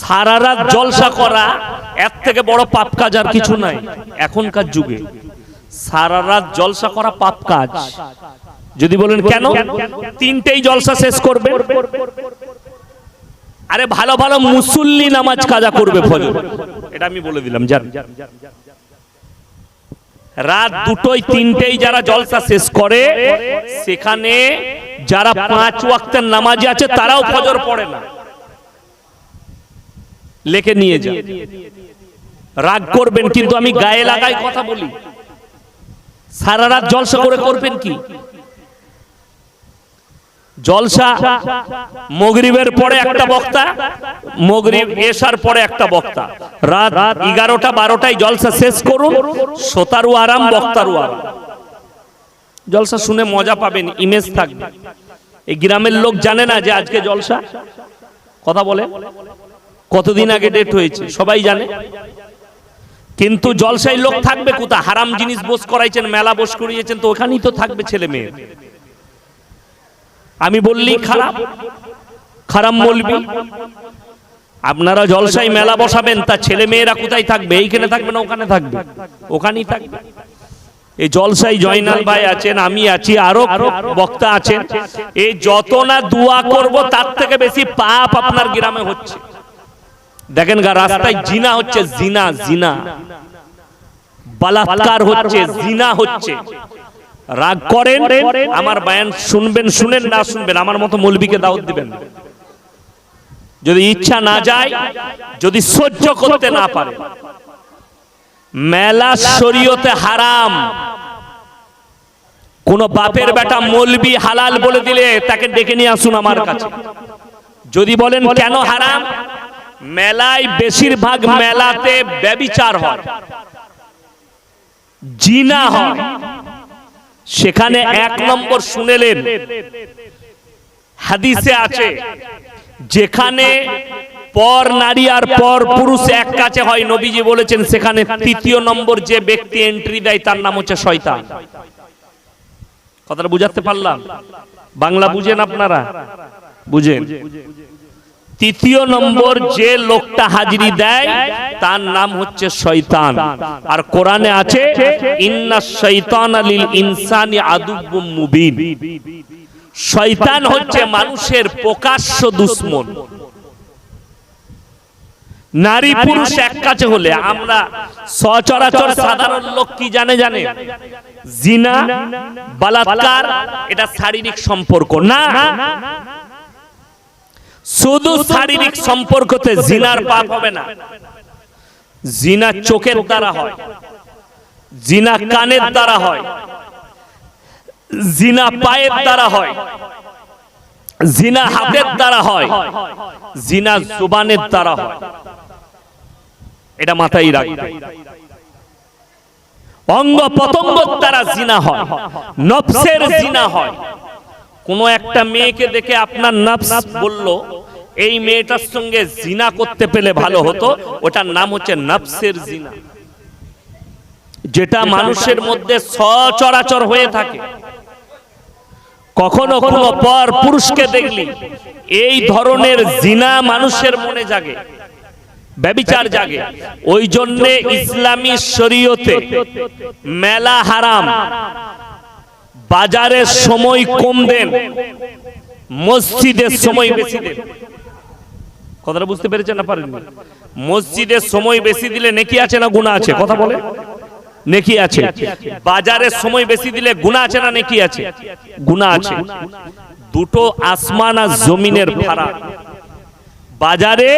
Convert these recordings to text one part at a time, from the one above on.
সারা রাত জলসা করা, এর থেকে বড় পাপ কাজ আর কিছু নাই, এখনকার যুগে। সারা রাত জলসা করা পাপ কাজ। যদি বলেন কেন? তিনটেই জলসা শেষ করবে। আরে ভালো ভালো মুসল্লি নামাজ কাজা করবে ফজর। এটা আমি বলে দিলাম জান রাত দুটোই তিনটেই যারা জলসা শেষ করে, সেখানে যারা পাঁচ ওয়াক্তের নামাজে আছে, তারাও ফজর পড়ে না। লেখে নিয়ে যান রাগ করবেন, কিন্তু আমি গায়ে লাগাই কথা বলি। সারা রাত জলসা করে করবেন কি? জলসা মগরিবের পরে একটা বক্তা, মগরিব এসার পরে একটা বক্তা। রাত এগারোটা, বারোটায় জলসা শেষ করুন সোতারু আরাম, বক্তারু আরাম। জলসা শুনে মজা পাবেন, ইমেজ থাকবে। এই গ্রামের লোক জানে না যে আজকে জলসা। কথা বলে? কতদিন আগে ডেট হয়েছে? সবাই জানে। কিন্তু জলসাই লোক থাকবে কোথা হারাম জিনিস বোস করাইছেন মেলা বোস করিয়েছেন তো ওখানেই তো থাকবে ছেলে মেয়ে। আমি বললি খারাপ খারাপ বলবি। আপনারা জলসাই মেলা বসাবেন তা ছেলে মেয়েরা কোথায় থাকবে? এইখানে থাকবে না ওখানে থাকবে? ওখানেই থাকবে। এই জলসাই জয়নাল ভাই আছেন আমি আছি আরও বক্তা আছেন। এই যত না দোয়া করব তার থেকে বেশি পাপ আপনার গ্রামে হচ্ছে। দেখেন গা, রাস্তায় জিনা হচ্ছে, জিনা জিনা। বালাৎকার হচ্ছে, জিনা হচ্ছে। রাগ করেন, আমার বায়ান শুনবেন, শুনেন, না শুনবেন, আমার মতো মৌলবীকে দাওয়াত দিবেন। যদি ইচ্ছা না যায়, যদি সহ্য করতে না পারে, মেলা শরীয়তে হারাম। কোন বাপের বেটা মলবি হালাল বলে দিলে তাকে ডেকে নিয়ে আসুন আমার কাছে। যদি বলেন কেন হারাম মেলায় বেশিরভাগ মেলাতে ব্যবিচার হয়। জিনা হয়। সেখানে এক নম্বর শুনেলেন। হাদিসে আছে যেখানে পর নারী আর পর পুরুষ এক কাছে হয় নবীজি বলেছেন সেখানে তৃতীয় নম্বর যে ব্যক্তি এন্ট্রি দেয় তার নাম হচ্ছে শয়তান। কথাটা বুঝাতে পারলাম? বাংলা বুঝেন আপনারা? বুঝেন। তৃতীয় নম্বর যে লোকটা হাজিরি দেয় তার নাম হচ্ছে শয়তান। আর কোরআনে আছে ইন্না শৈতান আলিল ইনসানি আদুব্বুম মুবিন। শয়তান হচ্ছে মানুষের প্রকাশ্য দুশ্মন। নারী পুরুষ এক কাছে হলে আমরা সচরাচর সাধারণ লোক কি জানে জানে? জিনা বালাৎকার এটা শারীরিক সম্পর্ক। না। শুধু শারীরিক সম্পর্কতে জিনার পাপ হবে না। জিনা চোখের দ্বারা হয়। জিনা কানের দ্বারা হয়। জিনা পায়ের দ্বারা হয়। জিনা হাতের দ্বারা হয়। জিনা জুবানের দ্বারা হয়। এটা মাথায় রাখবে অঙ্গ পতঙ্গ দ্বারা জিনা হয়। নফসের জিনা হয়। কোন একটা মেয়েকে দেখে আপনার নফস বলল এই মেয়েটার সঙ্গে জিনা করতে পেলে ভালো হতো। ওটার নাম হচ্ছে নফসের জিনা। যেটা মানুষের মধ্যে সচরাচর হয়ে থাকে। কখনো কোনো পর পুরুষকে দেখলি, এই ধরনের জিনা মানুষের মনে জাগে, ব্যবিচার জাগে। ওই জন্যে ইসলামী শরীয়তে মেলা হারাম। বাজারের সময় কম দেন, মসজিদের সময় বেশি দেন। কথাটা বুঝতে পেরেছেন না পারেন মসজিদের সময় বেশি দিলে নেকি আছে না গুণা আছে? কথা বলে। নেকি আছে। বাজারের সময় বেশি দিলে গুণা আছে না নেকি আছে? গুণা আছে। দুটো আসমান আর জমিনের ফারাক বাজারে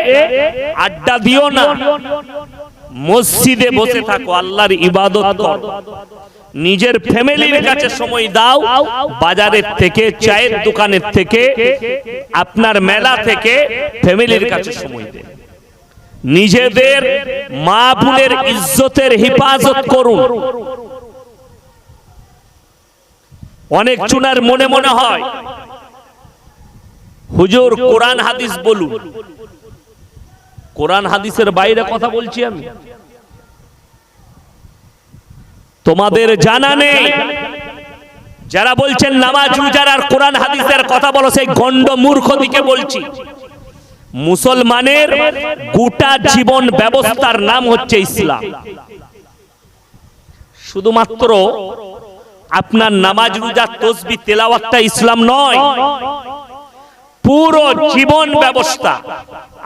আড্ডা দিও না। মসজিদে বসে থাকো, আল্লাহর ইবাদত করো। নিজের ফ্যামিলির কাছে সময় দাও বাজারের থেকে চায়ের দোকানের থেকে আপনার মেলা থেকে ফ্যামিলির কাছে সময় দেন নিজেদের মা বোনের ইজ্জতের হেফাজত করুন। অনেক চুনার মনে মনে হয়। হুজুর কোরআন হাদিস বলুন। কোরআন হাদিসের বাইরে কথা বলছি আমি। তোমাদের জানা নেই। যারা বলছেন নামাজ রোজার আর কোরআন হাদিসের কথা বলো সেই গন্ড মূর্খ দিকে বলছি। মুসলমানের গোটা জীবন ব্যবস্থার নাম হচ্ছে ইসলাম। শুধুমাত্র আপনার নামাজ রোজা তসবি তেলাওয়াতটা ইসলাম নয়। পুরো জীবন ব্যবস্থা।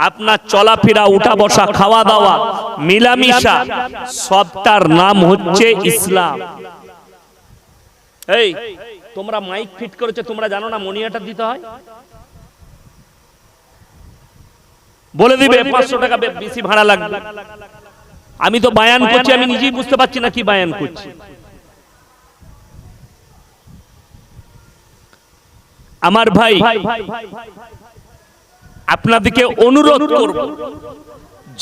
আপনার চলাফেরা উঠা বসা খাওয়া দাওয়া মিলামিশা সবটার নাম হচ্ছে ইসলাম। এই তোমরা মাইক ফিট করেছ তোমরা জানো না মনিয়াটা দিতে হয়? বলে দিবে পাঁচশো টাকা বেশি ভাড়া লাগবে। আমি তো বায়ান করছি আমি নিজেই বুঝতে পারছি না কি বায়ান করছি। আমার ভাই, আপনাদেরকে অনুরোধ করব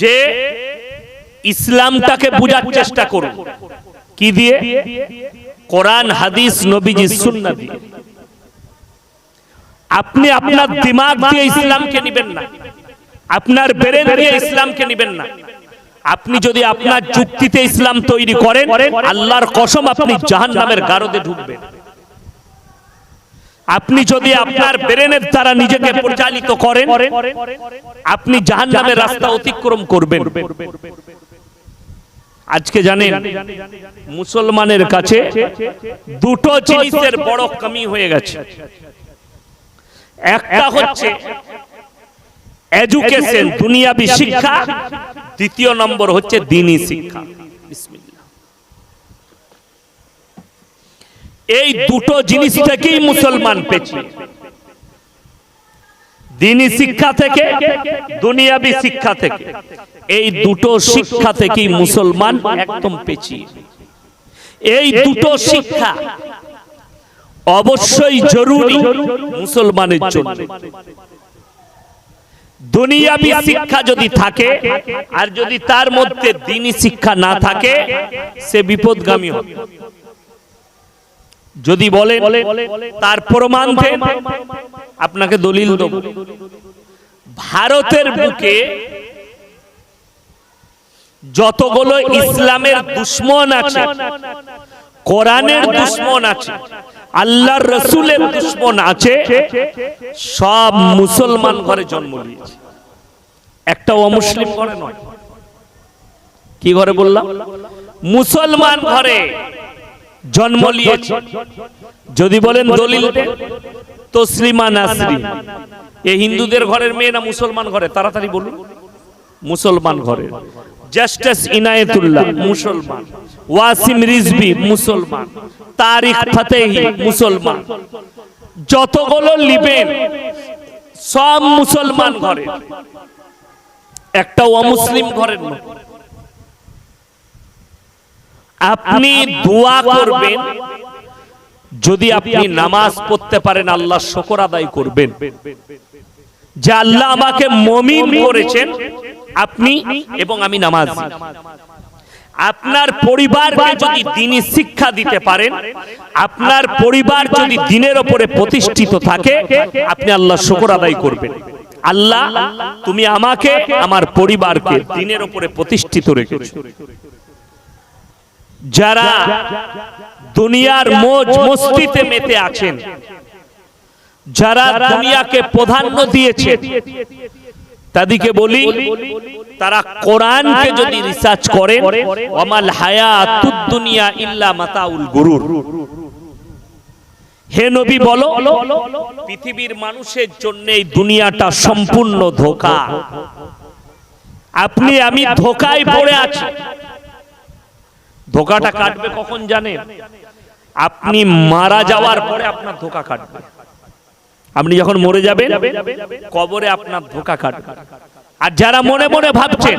যে ইসলামটাকে বোঝার চেষ্টা করুন। কি দিয়ে? কোরআন, হাদিস, নবীজি, সুন্নাহ দিয়ে। আপনি আপনার দিমাগ দিয়ে ইসলামকে নেবেন না। আপনার ব্রেন দিয়ে ইসলামকে নেবেন না। আপনি যদি আপনার যুক্তিতে ইসলাম তৈরি করেন, আল্লাহর কসম আপনি জাহান্নামের গারদে ঢুকবেন। আপনি যদি আপনার ব্রেনের দ্বারা নিজেকে পরিচালিত করেন, আপনি জাহান্নামের রাস্তা অতিক্রম করবেন। আজকে জানেন, মুসলমানের কাছে দুটো জিনিসের বড় কমি হয়ে গেছে। একটা হচ্ছে এডুকেশন দুনিয়াবি শিক্ষা। দ্বিতীয় নম্বর হচ্ছে দিনী শিক্ষা। এই দুটো জিনিস থেকেই মুসলমান পেছি দিনী শিক্ষা থেকে, দুনিয়াবি শিক্ষা থেকে। এই দুটো শিক্ষা থেকেই মুসলমান একদম পেছিয়ে এই দুটো শিক্ষা অবশ্যই জরুরি মুসলমানের জন্য। দুনিয়াবি শিক্ষা যদি থাকে, আর যদি তার মধ্যে দিনী শিক্ষা না থাকে, সে বিপদগামী হবে। যদি বলে তার প্রমাণ আপনাকে দলিল দেব। ভারতের বুকে যতগুলো ইসলামের দুশ্মন আছে কোরআনের দুশ্মন আছে আল্লাহর রসুলের দুশ্মন আছে সব মুসলমান ঘরে জন্ম নিয়েছে। একটা অমুসলিম ঘরে নয়। কি ঘরে বললাম? মুসলমান ঘরে জন্ম নিয়েছে। যদি বলেন দলিল, তো তসলিমা নাসরিন এ হিন্দুদের ঘরের মেয়ে না মুসলমান ঘরে? তাড়াতাড়ি বলুন। মুসলমান ঘরে। জাস্টিস ইনায়েতুল্লাহ, মুসলমান। ওয়াসিম রিজবি মুসলমান। তারিক ফাতেহি, মুসলমান। যতগুলো লিবেন, সব মুসলমান ঘরে। একটা অমুসলিম ঘরের নয় আপনি দোয়া করবেন। যদি আপনি নামাজ পড়তে পারেন আল্লাহ শকর আদায় করবেন। যে আল্লাহ আমাকে মমিন করেছেন আপনি এবং আমি নামাজ। আপনার পরিবারকে যদি দিনী শিক্ষা দিতে পারেন আপনার পরিবার যদি দিনের ওপরে প্রতিষ্ঠিত থাকে আপনি আল্লাহ শকর আদায় করবেন। আল্লাহ তুমি আমাকে আমার পরিবারকে দিনের ওপরে প্রতিষ্ঠিত রেখেছো। যারা দুনিয়ার মোজ মস্তিতে মেতে আছেন, যারা দুনিয়াকে প্রাধান্য দিয়েছে তাদেরকে বলি, তারা কোরআনকে যদি রিসার্চ করেন ওমাল হায়াতুদ দুনিয়া ইল্লা মাতাউল গুরুর। হে নবী বলো, পৃথিবীর মানুষের জন্য এই দুনিয়াটা সম্পূর্ণ ধোকা। আপনি, আমি ধোকায় পড়ে আছি। ধোকাটা কাটবে কখন জানেন? আপনি মারা যাওয়ার পরে আপনার ধোকা কাটবে। আপনি যখন মরে যাবেন কবরে আপনার ধোকা কাটবে। আর যারা মনে মনে ভাবছেন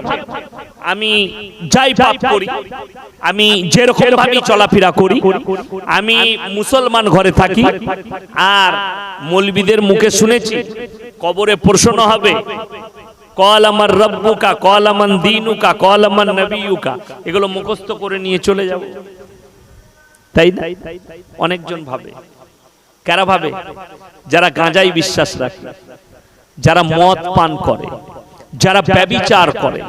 আমি যাই পাপ করি আমি যেরকম ভাবে চলাফেরা করি আমি মুসলমান ঘরে থাকি আর মৌলবিদের মুখে শুনেছি কবরে প্রশ্ন হবে। কল আমার রব্বুকা, কল আমান দিনুকা, কল আমার নবীকা এগুলো মুখস্থ করে নিয়ে চলে যাব। তাই না? অনেকজন ভাবে। কারা ভাবে? যারা গাঁজাই বিশ্বাস রাখে। যারা মদ পান করে। যারা ব্যবিচার করে।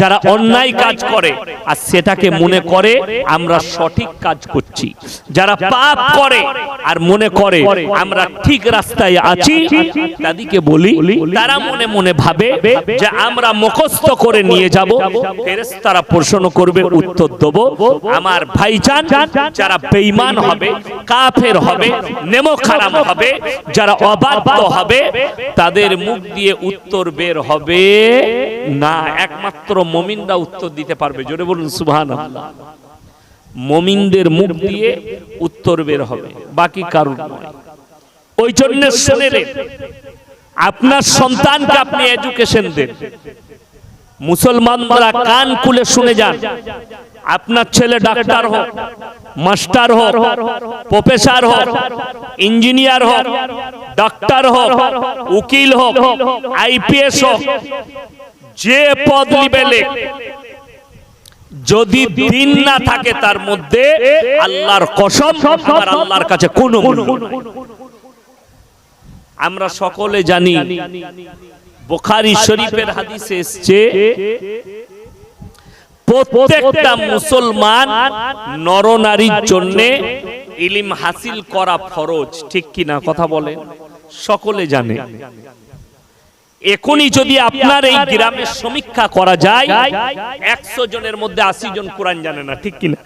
যারা অন্যায় কাজ করে আর সেটাকে মনে করে আমরা সঠিক কাজ করছি। যারা পাপ করে আর মনে করে আমরা ঠিক রাস্তায় আছি। তাদেরকে বলি তারা মনে মনে ভাবে যে আমরা মুখস্থ করে নিয়ে যাব ফেরেশতারা প্রশ্ন করবে উত্তর দেব। আমার ভাইজান যারা বেঈমান হবে কাফের হবে নেমো খারাম হবে যারা অবাধ্য হবে তাদের মুখ দিয়ে উত্তর বের হবে না। একমাত্র মমিনরা উত্তর দিতে পারবে। জোরে বলুন সুবহান মমিনদের মুখ দিয়ে উত্তর বের হবে, বাকি কারণ নয়। ওই জন্য আপনার সন্তানকে আপনি এডুকেশন দেন। মুসলমানরা কান খুলে শুনে যান, আপনার ছেলে ডাক্তার হোক, মাস্টার হোক, প্রফেসর হোক, ইঞ্জিনিয়ার হোক, ডাক্তার হোক, উকিল হোক, আইপিএস হোক যে পদ লিবেলে যদি দিন না থাকে তার মধ্যে, আল্লাহর কসম আমার আল্লাহর কাছে কোনো আমরা সকলে জানি, বুখারী শরীফের হাদিসে এসছে, প্রত্যেকটা মুসলমান নরনারীর জন্য ইলিম হাসিল করা ফরজ, ঠিক কিনা কথা বলে সকলে জানে। এখনই যদি আপনার এই গ্রামের সমীক্ষা করা যায় একশো জনের মধ্যে আশি জন কোরআন জানে না ঠিক কিনা?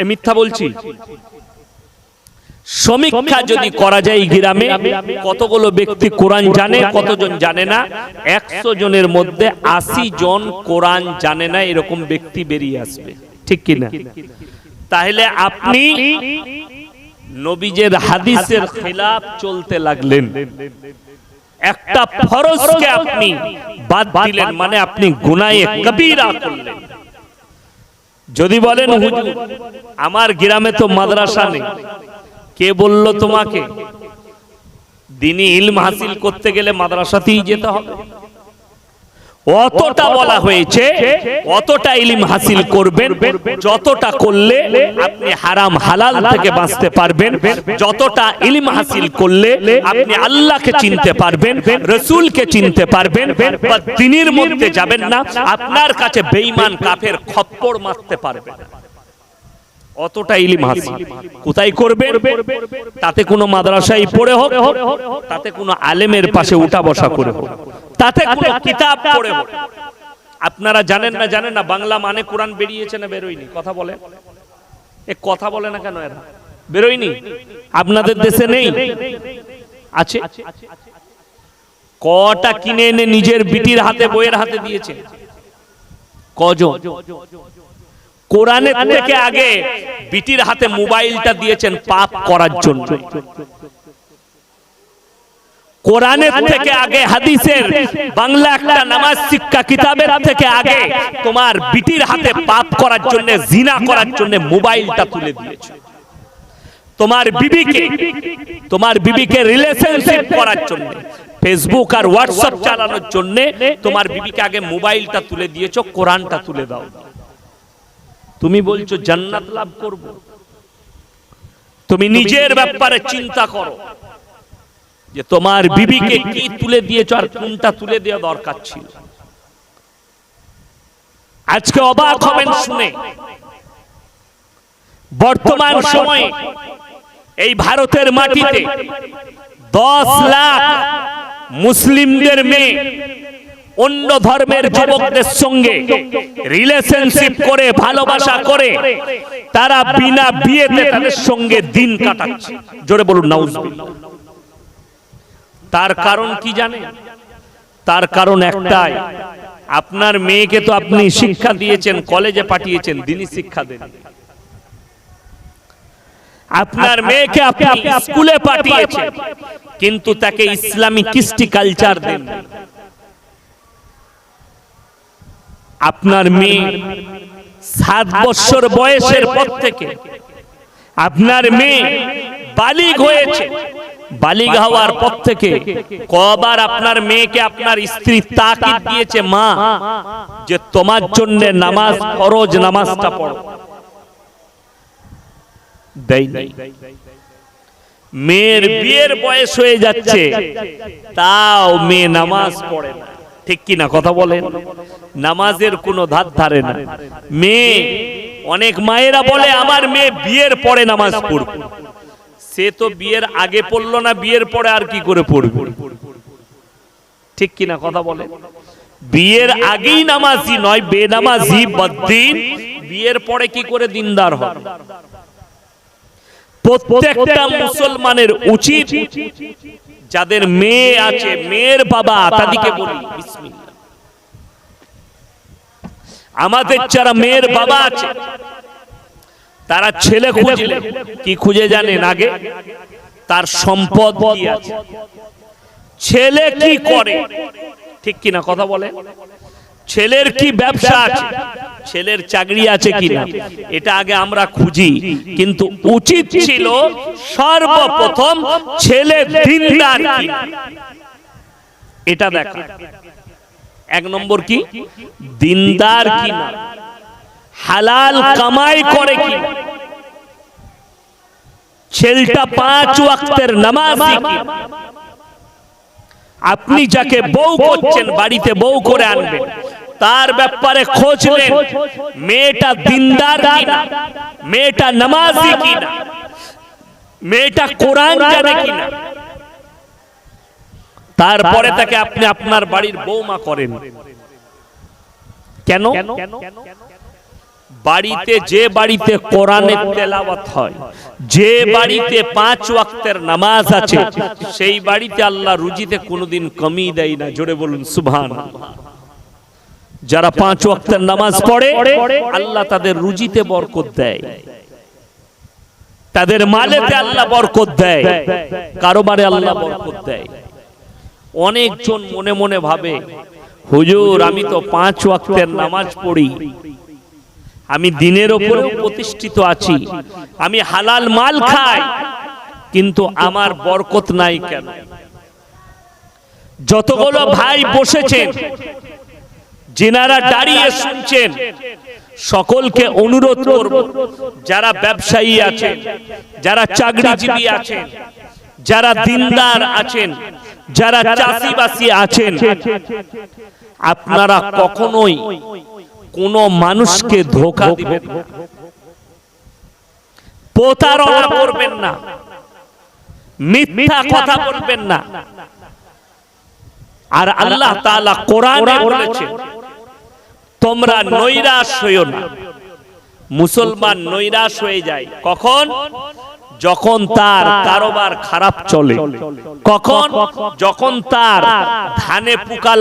এ মিথ্যা বলছি? সমীক্ষা যদি করা যায় গ্রামে কতগুলো ব্যক্তি কোরআন জানে কতজন জানে না একশো জনের মধ্যে আশি জন কোরআন জানে না এরকম ব্যক্তি বেরিয়ে আসবে ঠিক কিনা? তাহলে আপনি নবীজের হাদিসের খিলাফ চলতে লাগলেন। একটা ফরজকে আপনি বাদ দিলেন মানে আপনি গুনায়ে কবিরা করলেন। যদি বলেন, হুজুর, আমার গ্রামে তো মাদ্রাসা নেই। কে বলল তোমাকে? দিনই ইলম হাসিল করতে গেলে মাদ্রাসাতেই যেতে হবে। অতটা বলা হয়েছে, অতটা ইলিম হাসিল করবেন, যতটা করলে আপনি হারাম হালাল থেকে বাঁচতে পারবেন, যতটা ইলিম হাসিল করলে আপনি আল্লাহকে চিনতে পারবেন, রসুলকে চিনতে পারবেন, বা দিনের মধ্যে যাবেন না, আপনার কাছে বেঈমান কাফের খপ্পর মারতে পারবেন অতটা ইলিম হাসিল কোথায় করবেন তাতে কোনো মাদ্রাসায় পড়ে হোক, তাতে কোনো আলেমের পাশে উঠা বসা করে হোক, তাতে কোনো কিতাব পড়ে আপনারা জানেন না জানেন না, বাংলা মানে কোরআন বেরিয়েছে না বেরোয়নি? কথা বলে এ কথা বলে না কেন এরা? বেরোয়নি? আপনাদের দেশে নেই? আছে। কটা কিনে এনে নিজের বিটির হাতে, বইয়ের হাতে দিয়েছে? কজন? কোরআনের থেকে আগে বিটির হাতে মোবাইলটা দিয়েছেন পাপ করার জন্য। কোরআনের থেকে আগে হাদিসের বাংলা একটা নামাজ শিক্ষা কিতাবের থেকে আগে তোমার বিটির হাতে পাপ করার জন্য জিনা করার জন্য মোবাইলটা তুলে দিয়েছে। তোমার বিবিকে তোমার বিবিকে রিলেশনশিপ করার জন্য ফেসবুক আর হোয়াটসঅ্যাপ চালানোর জন্য তোমার বিবিকে আগে মোবাইলটা তুলে দিয়েছ কোরআনটা তুলে দাও। তুমি বলছো জান্নাত লাভ করব। তুমি নিজের ব্যাপারে চিন্তা করো। যে তোমার বিবিকে কি তুলে দিয়েছ আর কোনটা তুলে দেওয়া দরকার ছিল? আজকে অবাক হবেন শুনে। বর্তমান সময়ে এই ভারতের মাটিতে দশ লাখ মুসলিমদের মেয়ে অন্য ধর্মের যুবকদের সঙ্গে রিলেশনশিপ করে ভালোবাসা করে তারা বিনা বিয়েতে তাদের সঙ্গে দিন কাটাচ্ছে। জোরে বলুন নাউজ। তার কারণ কি জানে তার কারণ একটাই। আপনার মেয়েকে তো আপনি শিক্ষা দিয়েছেন কলেজে পাঠিয়েছেন দিনই শিক্ষা দেন। আপনার মেয়েকে আপনি স্কুলে পাঠিয়েছেন কিন্তু তাকে ইসলামী কৃষ্টি কালচার দেন। আপনার মেয়ে সাত বছর বয়সের পর থেকে আপনার মেয়ে বালিগ হয়েছে। বালিগ হওয়ার পর থেকে কবার আপনার মেয়েকে আপনার স্ত্রী তাকিদ দিয়েছে, মা, যে তোমার জন্য নামাজ ফরজ নামাজটা পড়ো। মেয়ের বিয়ের বয়স হয়ে যাচ্ছে, তাও মেয়ে নামাজ পড়ে না। ঠিক কি না কথা বলেন? নামাজের কোনো ধার ধারে না। মেয়ে, অনেক মায়েরা বলে, আমার মেয়ে বিয়ের পরে নামাজ পড়বে। সে তো বিয়ের আগে পড়ল না, বিয়ের পরে আর কি করে পড়বে? ঠিক কি না কথা বলে বিয়ের আগেই নামাজি, নয় বেনামাজি, বদ্দিন, বিয়ের পরে কি করে দিনদার হয়? প্রত্যেকটা মুসলমানের উচিত যাদের মেয়ে আছে, মেয়ের বাবা, তাদেরকে বলি আমাদের যারা মেয়ের বাবা আছে, তারা ছেলে খুঁজলে, কি খুঁজে জানেন আগে? তার সম্পদ আছে? ছেলে কি করে? ঠিক কিনা কথা বলে? ছেলের কি ব্যবসা আছে? ছেলের চাকরি আছে কিনা? এটা আগে আমরা খুঁজি। কিন্তু উচিত ছিল সর্বপ্রথম ছেলে দিনদার এটা দেখা। এক নম্বর কি? দিনদার কিনা হালাল কামাই করে কি? ছেলেটা পাঁচ ওয়াক্তের নামাজি আপনি যাকে বউ করছেন, বাড়িতে বউ করে আনবেন তার ব্যাপারে খোঁজ মেয়েটা দিনদার কিনা? মেয়েটা নামাজি কিনা? মেয়েটা কোরআন জানে কিনা? তারপরে তাকে আপনি আপনার বাড়ির বৌমা করেন। কেন? বাড়িতে যে বাড়িতে কোরআনের তেলাওয়াত হয় যে বাড়িতে পাঁচ ওয়াক্তের নামাজ আছে সেই বাড়িতে আল্লাহ রুজিতে কোনোদিন কমি দেয় না। জোরে বলুন সুবহান যারা পাঁচ ওয়াক্তের নামাজ পড়ে, আল্লাহ তাদের রুজিতে বরকত দেয়। তাদের মালেতে আল্লাহ বরকত দেয়, কারোবারে আল্লাহ বরকত দেয়। অনেকজন মনে মনে ভাবে, হুজুর, আমি তো পাঁচ ওয়াক্তের নামাজ পড়ি। আমি দিনের ওপরেও প্রতিষ্ঠিত আছি। আমি হালাল মাল খাই, কিন্তু আমার বরকত নাই কেন? যতগুলো ভাই বসেছেন যিনারা দাঁড়িয়ে শুনছেন, সকলকে অনুরোধ করব, যারা ব্যবসায়ী আছেন, যারা চাকরিজীবী আছেন, যারা দিনদার আছেন, যারা চাষিবাসী আছেন, আপনারা কখনোই কোন মানুষকে ধোকা দিবেন প্রতারণা করবেন না। মিথ্যা কথা বলবেন না। আর আল্লাহ তাআলা কোরআনে বলেছে তোমরা নৈরাশ হইও না। মুসলমান নৈরাশ হয়ে যায়। কখন? যখন তার কারোবার খারাপ চলে। কখন? যখন তার ধানে পোকা